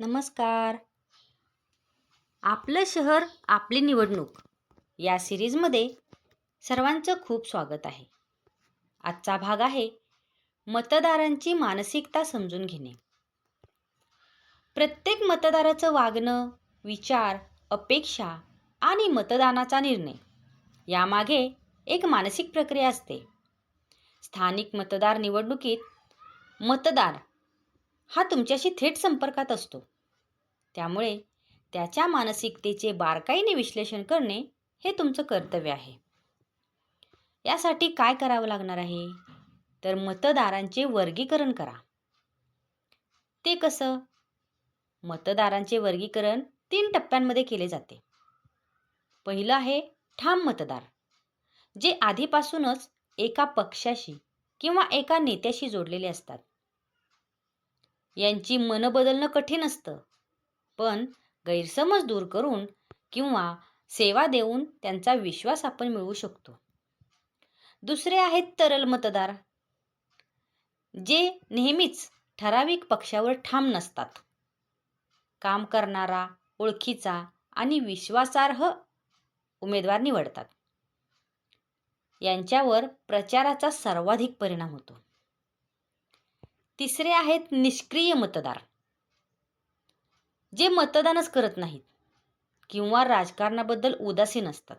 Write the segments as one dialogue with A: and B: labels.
A: नमस्कार. आपलं शहर आपली निवडणूक या सिरीजमध्ये सर्वांचं खूप स्वागत आहे. आजचा भाग आहे मतदारांची मानसिकता समजून घेणे. प्रत्येक मतदाराचं वागणं विचार अपेक्षा आणि मतदानाचा निर्णय यामागे एक मानसिक प्रक्रिया असते. स्थानिक मतदार निवडणुकीत मतदार हा तुमच्याशी थेट संपर्कात असतो. त्यामुळे त्याच्या मानसिकतेचे बारकाईने विश्लेषण करणे हे तुमचं कर्तव्य आहे. यासाठी काय करावं लागणार आहे? तर मतदारांचे वर्गीकरण करा. ते कसं? मतदारांचे वर्गीकरण तीन टप्प्यांमध्ये केले जाते. पहिलं आहे ठाम मतदार जे आधीपासूनच एका पक्षाशी किंवा एका नेत्याशी जोडलेले असतात. यांची मनं बदलणं कठीण असतं. पण गैरसमज दूर करून किंवा सेवा देऊन त्यांचा विश्वास आपण मिळवू शकतो. दुसरे आहेत तरल मतदार जे नेहमीच ठराविक पक्षावर ठाम नसतात. काम करणारा ओळखीचा आणि विश्वासार्ह उमेदवार निवडतात. यांच्यावर प्रचाराचा सर्वाधिक परिणाम होतो. तिसरे आहेत निष्क्रिय मतदार. जे मतदानच करत नाहीत किंवा राजकारणाबद्दल उदासीन असतात.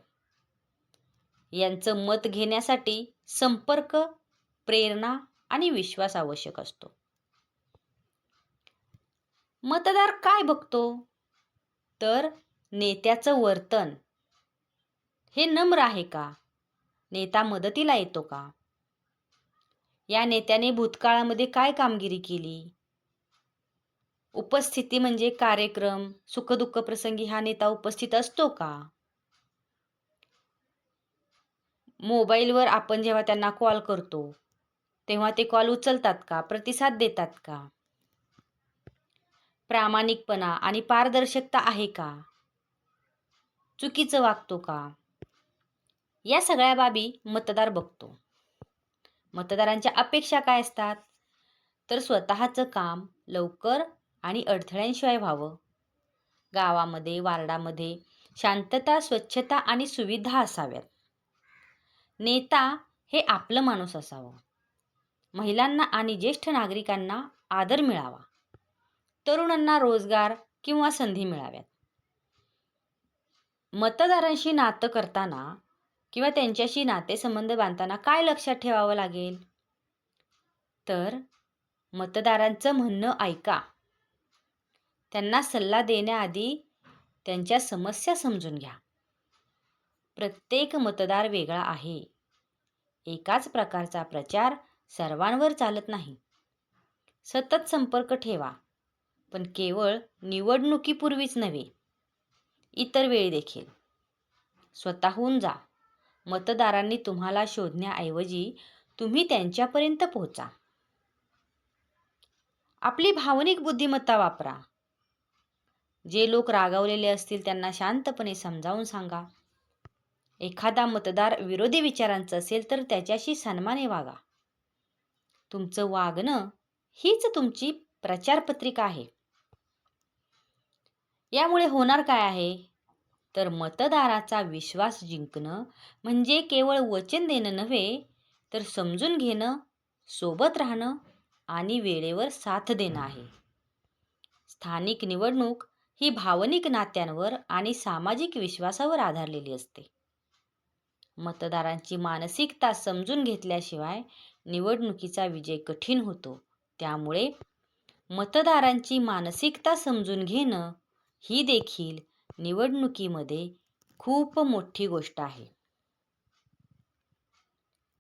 A: यांचं मत घेण्यासाठी संपर्क प्रेरणा आणि विश्वास आवश्यक असतो. मतदार काय बघतो? तर नेत्याचं वर्तन. हे नम्र आहे का? नेता मदतीला येतो का? या नेत्याने भूतकाळामध्ये काय कामगिरी केली? उपस्थिती म्हणजे कार्यक्रम सुखदुःख प्रसंगी हा नेता उपस्थित असतो का? मोबाईलवर आपण जेव्हा त्यांना कॉल करतो तेव्हा ते कॉल उचलतात का? प्रतिसाद देतात का? प्रामाणिकपणा आणि पारदर्शकता आहे का? चुकीचं वागतो का? या सगळ्या बाबी मतदार बघतो. मतदारांच्या अपेक्षा काय असतात? तर स्वतःचं काम लवकर आणि अडथळ्यांशिवाय व्हावं. गावामध्ये वार्डामध्ये शांतता स्वच्छता आणि सुविधा असाव्यात. नेता हे आपलं माणूस असावं. महिलांना आणि ज्येष्ठ नागरिकांना आदर मिळावा. तरुणांना रोजगार किंवा संधी मिळाव्यात. मतदारांशी नातं करताना किंवा त्यांच्याशी नातेसंबंध बांधताना काय लक्षात ठेवावं लागेल? तर मतदारांचं म्हणणं ऐका. त्यांना सल्ला देण्याआधी त्यांच्या समस्या समजून घ्या. प्रत्येक मतदार वेगळा आहे. एकाच प्रकारचा प्रचार सर्वांवर चालत नाही. सतत संपर्क ठेवा. पण केवळ निवडणुकीपूर्वीच नव्हे इतर वेळी देखील. स्वतःहून जा. मतदारांनी तुम्हाला शोधण्याऐवजी तुम्ही त्यांच्यापर्यंत पोहोचा. आपली भावनिक बुद्धिमत्ता वापरा. जे लोक रागावलेले असतील त्यांना शांतपणे समजावून सांगा. एखादा मतदार विरोधी विचारांचं असेल तर त्याच्याशी सन्माने वागा. तुमचं वागणं हीच तुमची प्रचारपत्रिका आहे. यामुळे होणार काय आहे? तर मतदाराचा विश्वास जिंकणं म्हणजे केवळ वचन देणं नव्हे तर समजून घेणं सोबत राहणं आणि वेळेवर साथ देणं आहे. स्थानिक निवडणूक ही भावनिक नात्यांवर आणि सामाजिक विश्वासावर आधारलेली असते. मतदारांची मानसिकता समजून घेतल्याशिवाय निवडणुकीचा विजय कठीण होतो. त्यामुळे मतदारांची मानसिकता समजून घेणं ही देखील निवडणुकीमध्ये खूप मोठी गोष्ट आहे.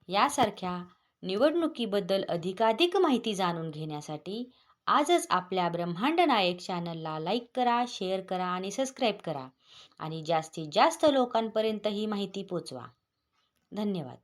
A: यासारख्या निवडणुकीबद्दल अधिकाधिक माहिती जाणून घेण्यासाठी आजच आपल्या ब्रह्मांड नायक चॅनलला लाईक करा शेअर करा आणि सबस्क्राईब करा आणि जास्तीत जास्त लोकांपर्यंत ही माहिती पोचवा. धन्यवाद.